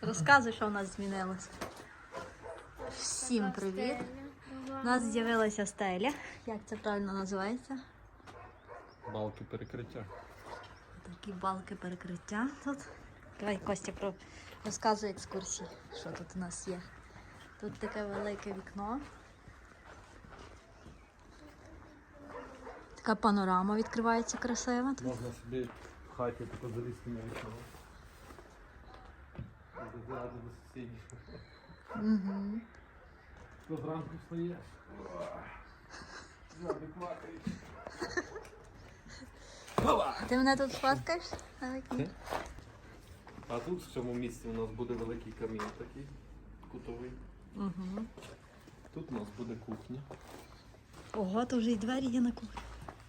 Розказуй, що в нас змінилося. Всім привіт! У нас з'явилася стеля. Як це правильно називається? Балки перекриття. Такі балки перекриття тут. Давай Костя про розказуй екскурсії, що тут у нас є. Тут таке велике вікно. Така панорама відкривається красива. Тут Можна собі в хаті тако залізти на вікно. Зразу до сусідів. Угу. Хто зранку встаєш? Жаби квакають. Ти мене тут фоткаєш? Ти? А тут в цьому місці у нас буде великий камін такий кутовий. Угу. Тут у нас буде кухня. Ого, то вже й двері є на кухні.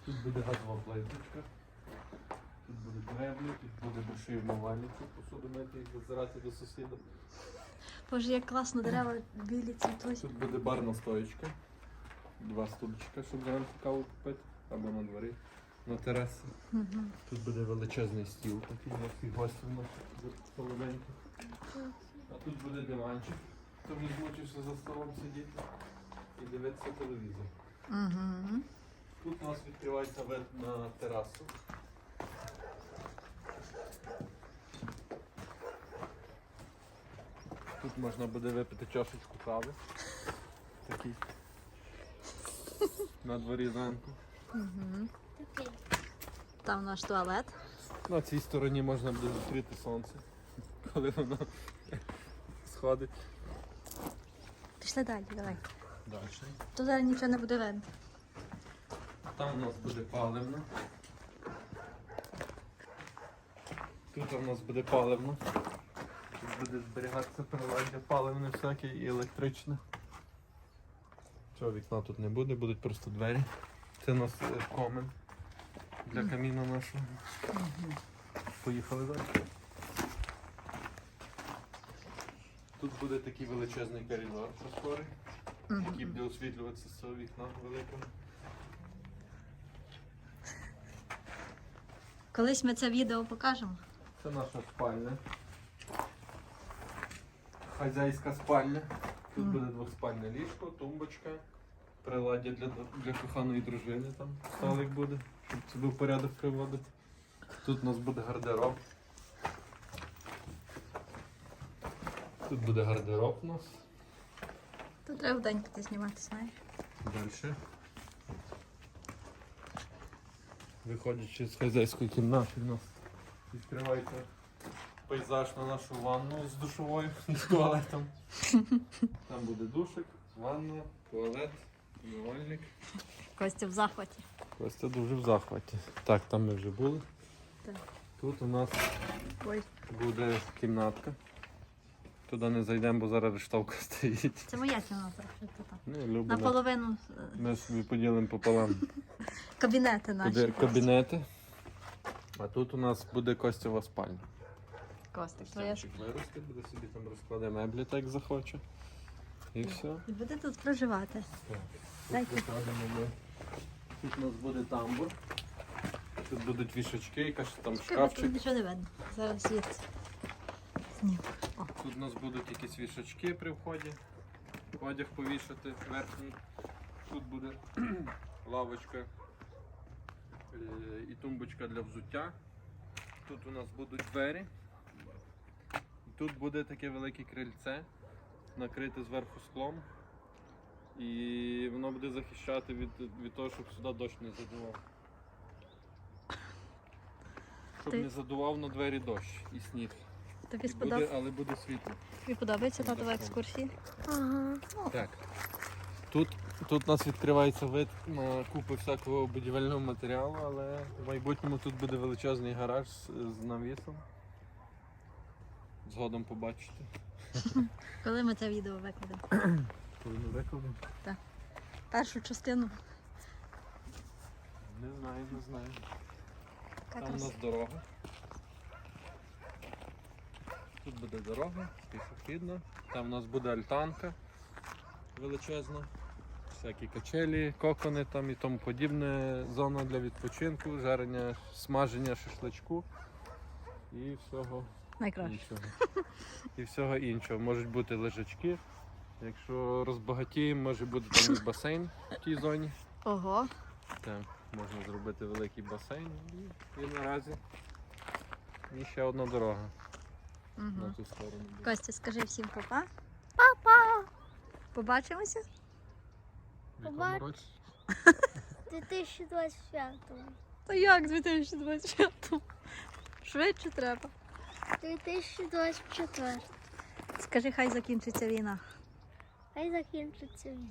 Тут буде газова плиточка. Тут буде греблі, тут буде душі вмивальник, посуду мити і зазирати до сусіда. Боже, як класно дерева білі цвітуть. Тут буде барна стоєчка. Два стульчика, щоб зранку каву купити. Або на дворі, на терасі. Угу. Тут буде величезний стіл, такий на всіх наших солоденьких. А тут буде диванчик, хто вже змучився за столом сидіти і дивитися телевізор. Угу. Тут у нас відкривається вид на терасу. Тут можна буде випити чашечку кави. Такий. На дворі зранку. Угу. Там наш туалет. На цій стороні можна буде зустріти сонце, коли воно сходить. Пішли далі, давай. Далі. Тут зараз нічого не буде видно. Там у нас буде паливно. Тут у нас буде паливно. Буде зберігатися приладдя паливне всяке і електричне. Цього вікна тут не буде, будуть просто двері. Це у нас е, комен для каміна нашого. Поїхали далі. Тут буде такий величезний коридор просторий, який буде освітлюватися з цього вікна великого. Колись ми це відео покажемо. Це наша спальня. Хазяйська спальня. Тут буде двоспальне ліжко, тумбочка, приладдя для, для коханої дружини там. Столик буде, щоб себе в порядок приводити. Тут у нас буде гардероб. Тут буде гардероб у нас. Тут треба вдень піти знімати, знаєш. Далі. Виходячи з хазяйської кімнати, у нас відкривається пейзаж на нашу ванну з душовою з туалетом. Там буде душик, ванна, туалет, умивальник. Костя в захваті. Костя дуже в захваті. Так, там ми вже були. Так. Тут у нас Ой, буде кімнатка. Туди не зайдемо, бо зараз рештовка стоїть. це моя кімната. Ну. Наполовину е, Ми собі поділимо пополам. кабінети наші. Кабінети. А тут у нас буде Костєва спальня. Костик, твоя ж. Виросте, буде собі там розкладе меблі, так як захоче. І все. І буде тут проживати. Так. Дайте. Тут ми. Тут у нас буде тамбур. Тут будуть вішачки, якась там Чекай, бо тут шкафчик. нічого не видно. Зараз. Зніму. Тут у нас будуть якісь вішачки при вході. Одяг повішати верхній. Тут буде лавочка е, і тумбочка для взуття. Тут у нас будуть двері. Тут буде таке велике крильце, накрите зверху склом. І воно буде захищати від, від того, щоб сюди дощ не задував. Щоб Ти- не задував на двері дощ і сніг. тобі Буде, сподобається? але буде світло. Тобі подобається татова екскурсії? Ага. Так. Тут, тут у нас відкривається вид на купи всякого будівельного матеріалу, але в майбутньому тут буде величезний гараж з, з навісом. Згодом побачите. Коли ми це відео викладемо? Коли ми викладемо. Першу частину. Не знаю, не знаю. Там у нас дорога. Тут буде дорога, пішохідна. Там у нас буде альтанка величезна. Всякі качелі, кокони там і тому подібне. Зона для відпочинку, жарення, смаження шашличку і всього Найкраще. Нічого. І всього іншого. Можуть бути лежачки. Якщо розбагатіємо, може бути там і басейн в тій зоні. Ого. Там можна зробити великий басейн. І, і наразі і ще одна дорога на Угу. ту сторону. буде. Костя, скажи всім папа. Папа! Побачимося? В якому Побач. році? 2025. Та як 2025? Швидше треба. 2024. Скажи, хай закінчиться війна. Хай закінчиться він.